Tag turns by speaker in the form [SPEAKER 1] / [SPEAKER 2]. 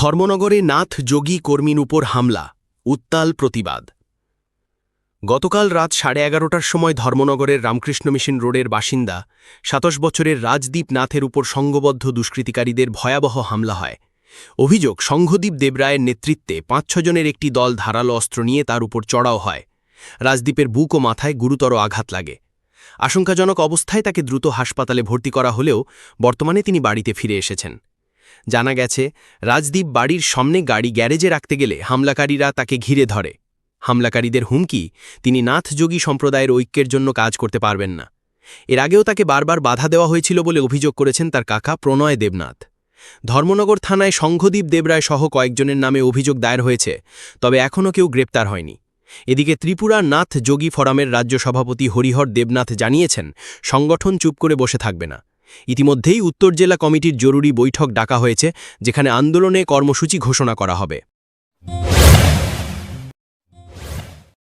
[SPEAKER 1] ধর্মনগরে নাথ যোগী কর্মীর উপর হামলা, উত্তাল প্রতিবাদ। গতকাল রাত সাড়ে এগারোটার সময় ধর্মনগরের রামকৃষ্ণ মিশন রোডের বাসিন্দা, সাতশ বছরের রাজদীপ নাথের উপর সংঘবদ্ধ দুষ্কৃতিকারীদের ভয়াবহ হামলা হয়। অভিযোগ সংঘদীপ দেবরায়ের নেতৃত্বে পাঁচ ছজনের একটি দল ধারালো অস্ত্র নিয়ে তার উপর চড়াও হয়। রাজদীপের বুক ও মাথায় গুরুতর আঘাত লাগে। আশঙ্কাজনক অবস্থায় তাকে দ্রুত হাসপাতালে ভর্তি করা হলেও বর্তমানে তিনি বাড়িতে ফিরে এসেছেন। জানা গেছে, রাজদীপ বাড়ির সামনে গাড়ি গ্যারেজে রাখতে গেলে হামলাকারীরা তাকে ঘিরে ধরে। হামলাকারীদের হুমকি, তিনি নাথযোগী সম্প্রদায়ের ঐক্যের জন্য কাজ করতে পারবেন না। এর আগেও তাকে বারবার বাধা দেওয়া হয়েছিল বলে অভিযোগ করেছেন তার কাকা প্রণয় দেবনাথ। ধর্মনগর থানায় সংঘদীপ দেবরায় সহ কয়েকজনের নামে অভিযোগ দায়ের হয়েছে, তবে এখনও কেউ গ্রেপ্তার হয়নি। এদিকে ত্রিপুরা নাথ যোগী ফোরামের রাজ্য সভাপতি হরিহর দেবনাথ জানিয়েছেন, সংগঠন চুপ করে বসে থাকবে না। ইতিমধ্যেই উত্তর জেলা কমিটির জরুরি বৈঠক ডাকা হয়েছে যেখানে আন্দোলনে কর্মসূচি ঘোষণা করা হবে।